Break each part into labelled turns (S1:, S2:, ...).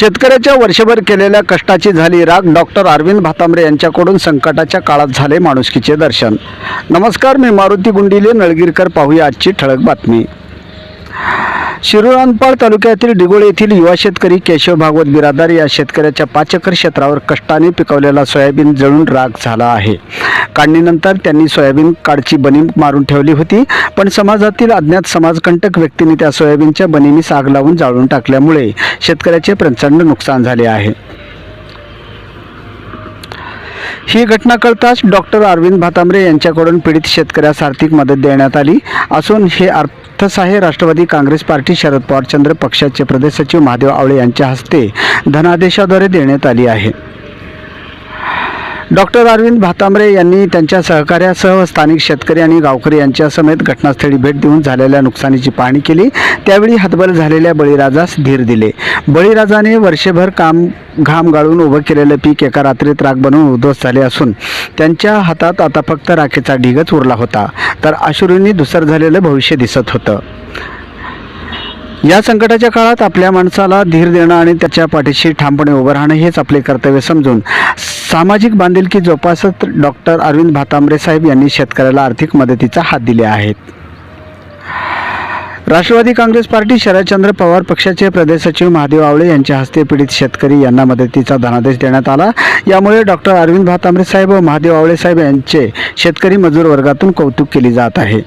S1: शेतकऱ्याच्या वर्षभर केलेल्या कष्टाची झाली राग डॉक्टर अरविंद भातांबरे यांच्याकडून संकटाच्या काळात झाले माणुसकीचे दर्शन. नमस्कार मी मारुती गुंडिले नळगीरकर पाहूया आजची ठळक बातमी. शिरूरानपाळ तालुक्यातील डिगोळे येथील युवा शेतकरी केशव भागवत बिरादार या शेतकऱ्याच्या पाच एकर क्षेत्रावर कष्टाने पिकवलेला सोयाबीन जळून राग झाला आहे. काढणीनंतर त्यांनी सोयाबीन काडची बनी मारून ठेवली होती पण समाजातील अज्ञात समाजकंटक व्यक्तीने त्या सोयाबीनच्या बनीमीस आग लावून जाळून टाकल्यामुळे शेतकऱ्याचे प्रचंड नुकसान झाले आहे. ही घटना कळताच डॉक्टर अरविंद भातांबरे यांच्याकडून पीडित शेतकऱ्यास आर्थिक मदत देण्यात आली असून हे अर्थसहाय्य राष्ट्रवादी काँग्रेस पार्टी शरद पवारचंद्र पक्षाचे प्रदेश सचिव महादेव आवळे यांच्या हस्ते धनादेशाद्वारे देण्यात आली आहे. डॉक्टर अरविंद भातांबरे यांनी त्यांच्या सहकार्यासह स्थानिक शेतकरी आणि गावकरी यांच्या समेत घटनास्थळी भेट देऊन झालेल्या नुकसानीची पाहणी केली. त्यावेळी हतबल झालेल्या बळीराजास धीर दिले. बळीराजाने वर्षभर काम घाम गाळून उभं केलेलं पीक एका रात्रीत राग बनवून उद्ध्वस्त झाले असून त्यांच्या हातात आता फक्त राखेचा ढिगच उरला होता. तर आशुरूंनी धुसर झालेलं भविष्य दिसत होतं. या संकटाच्या काळात आपल्या माणसाला धीर देणं आणि त्याच्या पाठीशी ठामपणे उभं राहणं हेच आपले कर्तव्य समजून सामाजिक बांधिलकी जोपासत डॉक्टर अरविंद भातांबरे साहेब यांनी शेतकऱ्याला आर्थिक मदतीचा हात दिले आहेत. राष्ट्रवादी काँग्रेस पार्टी शरदचंद्र पवार पक्षाचे प्रदेश सचिव महादेव आवळे यांच्या हस्ते पीडित शेतकरी यांना मदतीचा धनादेश देण्यात आला. यामुळे डॉक्टर अरविंद भातांबरे साहेब व महादेव आवळे साहेब यांचे शेतकरी मजूर वर्गातून कौतुक केले जात आहे.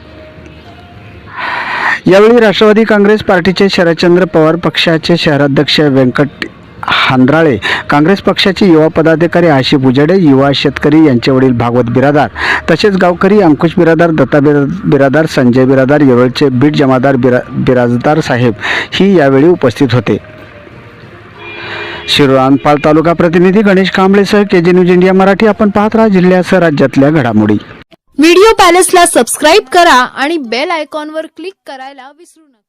S1: यावेळी राष्ट्रवादी काँग्रेस पार्टीचे शरदचंद्र पवार पक्षाचे शहराध्यक्ष व्यंकट हांद्राळे. काँग्रेस पक्षाचे युवा पदाधिकारी आशिफ उजाडे युवा शेतकरी यांचे वडील भागवत बिरादार तसेच गावकरी अंकुश बिरादार दत्ता बिरादार संजय बिरादार येवळचे बीट जमादार बिरा बिराजदार साहेब ही यावेळी उपस्थित होते. शिरोळानपाल तालुका प्रतिनिधी Ganesh कांबळेसह K G news India Marathi आपण पाहत राहा जिल्ह्यासह राज्यातल्या घडामोडी.
S2: व्हिडिओ पॅलेसला सबस्क्राईब करा आणि बेल आयकॉनवर क्लिक करायला विसरू नका.